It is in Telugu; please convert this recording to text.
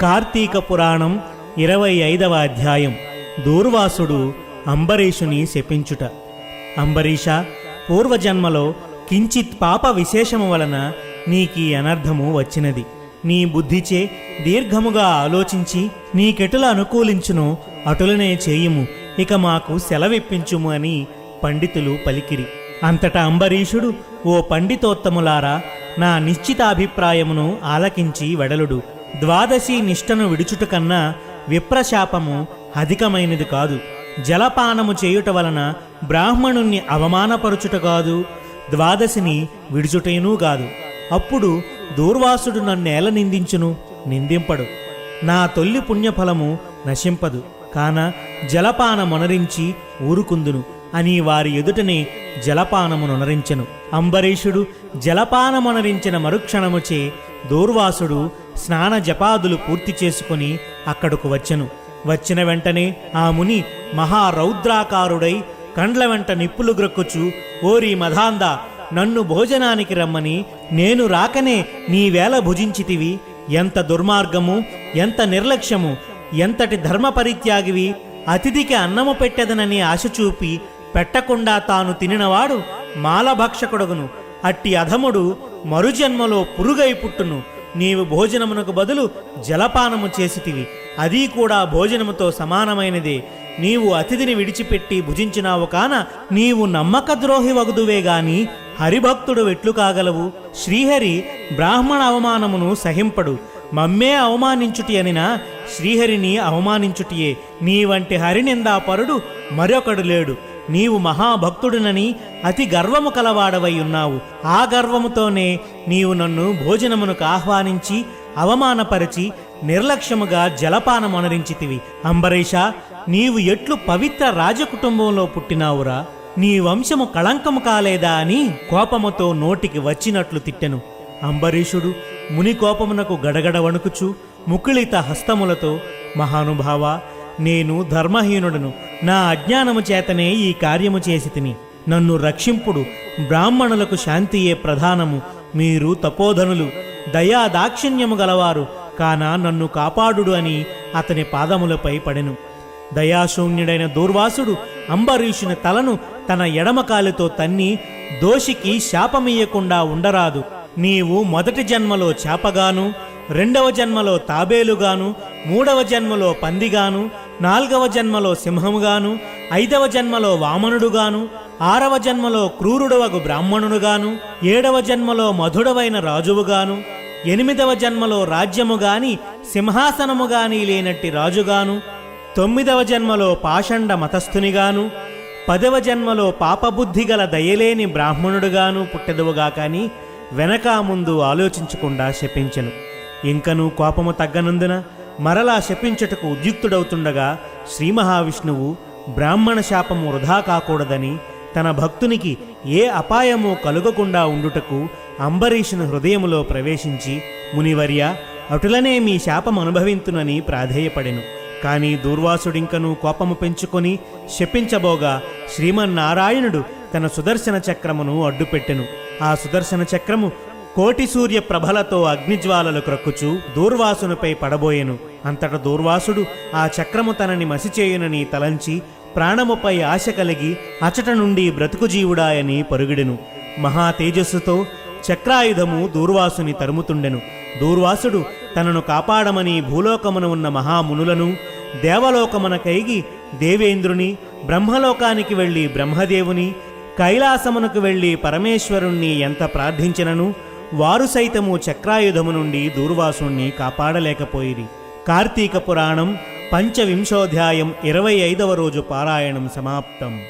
కార్తీక పురాణం ఇరవై ఐదవ అధ్యాయం. దూర్వాసుడు అంబరీషుని శపించుట. అంబరీష పూర్వజన్మలో కించిత్ పాప విశేషము వలన నీకీ అనర్థము వచ్చినది. నీ బుద్ధిచే దీర్ఘముగా ఆలోచించి నీకెటుల అనుకూలించును అటులనే చేయుము. ఇక మాకు సెలవిప్పించుము అని పండితులు పలికిరి. అంతటా అంబరీషుడు ఓ పండితోత్తములారా నా నిశ్చితాభిప్రాయమును ఆలకించి వెడలుడు. ద్వాదశి నిష్టను విడుచుట కన్నా విప్రశాపము అధికమైనది కాదు. జలపానము చేయుట వలన బ్రాహ్మణుణ్ణి అవమానపరుచుట కాదు ద్వాదశిని విడుచుటైనూ కాదు. అప్పుడు దూర్వాసుడు నన్నేల నిందించును? నిందింపడు. నా తొల్లి పుణ్యఫలము నశింపదు. కాన జలపానమొనరించి ఊరుకుందును అని వారి ఎదుటనే జలపానమునొనరించెను. అంబరీషుడు జలపానమొనరించిన మరుక్షణముచే దూర్వాసుడు స్నాన జపాదులు పూర్తి చేసుకుని అక్కడకు వచ్చెను. వచ్చిన వెంటనే ఆ ముని మహారౌద్రాకారుడై కండ్ల వెంట నిప్పులు గ్రక్కుచు ఓరి మధాంద నన్ను భోజనానికి రమ్మని నేను రాకనే నీవేళ భుజించితివి. ఎంత దుర్మార్గము ఎంత నిర్లక్ష్యము ఎంతటి ధర్మ పరిత్యాగివి అతిథికి అన్నము పెట్టెదనని ఆశ చూపి పెట్టకుండా తాను తినినవాడు మాలభక్షకుడగును. అట్టి అధముడు మరుజన్మలో పురుగై పుట్టును. నీవు భోజనమునకు బదులు జలపానము చేసితివి. అది కూడా భోజనముతో సమానమైనదే. నీవు అతిథిని విడిచిపెట్టి భుజించినావు కాన నీవు నమ్మక ద్రోహి వగుదువే గాని హరిభక్తుడు ఎట్లు కాగలవు? శ్రీహరి బ్రాహ్మణ అవమానమును సహింపడు. మమ్మే అవమానించుటి అనినా శ్రీహరిని అవమానించుటియే. నీ వంటి హరినిందాపరుడు మరొకడు లేడు. నీవు మహాభక్తుడినని అతి గర్వము కలవాడవై ఉన్నావు. ఆ గర్వముతోనే నీవు నన్ను భోజనమునకు ఆహ్వానించి అవమానపరిచి నిర్లక్ష్యముగా జలపానమనరించితివి. అంబరీష నీవు ఎట్లు పవిత్ర రాజకుటుంబంలో పుట్టినావురా? నీ వంశము కళంకము కాలేదా అని కోపముతో నోటికి వచ్చినట్లు తిట్టెను. అంబరీషుడు ముని కోపమునకు గడగడ వణుకుచు ముకుళిత హస్తములతో మహానుభావ నేను ధర్మహీనుడను. నా అజ్ఞానము చేతనే ఈ కార్యము చేసి తిని. నన్ను రక్షింపుడు బ్రాహ్మణులకు శాంతియే ప్రధానము. మీరు తపోధనులు దయా దాక్షిణ్యము గలవారు కాన నన్ను కాపాడుడు అని అతని పాదములపై పడెను. దయాశూన్యుడైన దూర్వాసుడు అంబరీషుని తలను తన ఎడమకాలితో తన్ని దోషికి శాపమియ్యకుండా ఉండరాదు. నీవు మొదటి జన్మలో చేపగాను రెండవ జన్మలో తాబేలుగాను మూడవ జన్మలో పందిగాను నాల్గవ జన్మలో సింహముగాను ఐదవ జన్మలో వామనుడుగాను ఆరవ జన్మలో క్రూరుడవగు బ్రాహ్మణుడుగాను ఏడవ జన్మలో మధుడవైన రాజువుగాను ఎనిమిదవ జన్మలో రాజ్యము గాని సింహాసనము గాని లేనట్టి రాజుగాను తొమ్మిదవ జన్మలో పాషండ మతస్థునిగాను పదవ జన్మలో పాపబుద్ధి గల దయలేని బ్రాహ్మణుడుగాను పుట్టెదువుగా కాని వెనక ముందు ఆలోచించకుండా శపించెను. ఇంకనూ కోపము తగ్గనందున మరలా శపించుటకు ఉద్యుక్తుడవుతుండగా శ్రీ మహావిష్ణువు బ్రాహ్మణ శాపము వృధా కాకూడదని తన భక్తునికి ఏ అపాయము కలుగకుండా ఉండుటకు అంబరీషుని హృదయములో ప్రవేశించి మునివర్య అటులనే మీ శాపం అనుభవింతునని ప్రాధేయపడెను. కానీ దూర్వాసుడింకను కోపము పెంచుకొని శపించబోగా శ్రీమన్నారాయణుడు తన సుదర్శన చక్రమును అడ్డుపెట్టెను. ఆ సుదర్శన చక్రము కోటి సూర్య ప్రభలతో అగ్నిజ్వాలలు క్రక్కుచు దూర్వాసునిపై పడబోయెను. అంతట దూర్వాసుడు ఆ చక్రము తనని మసిచేయునని తలంచి ప్రాణముపై ఆశ కలిగి అచట నుండి బ్రతుకుజీవుడాయని పరుగిడెను. మహా తేజస్సుతో చక్రాయుధము దూర్వాసుని తరుముతుండెను. దూర్వాసుడు తనను కాపాడమని భూలోకమున ఉన్న మహామునులను దేవలోకమున కైగి దేవేంద్రుని బ్రహ్మలోకానికి వెళ్ళి బ్రహ్మదేవుని కైలాసమునకు వెళ్ళి పరమేశ్వరుణ్ణి ఎంత ప్రార్థించినను వారు సైతము చక్రాయుధము నుండి దూర్వాసుణ్ణి కాపాడలేకపోయిరి. కార్తీక పురాణం పంచవింశోధ్యాయం ఇరవై ఐదవ రోజు పారాయణం సమాప్తం.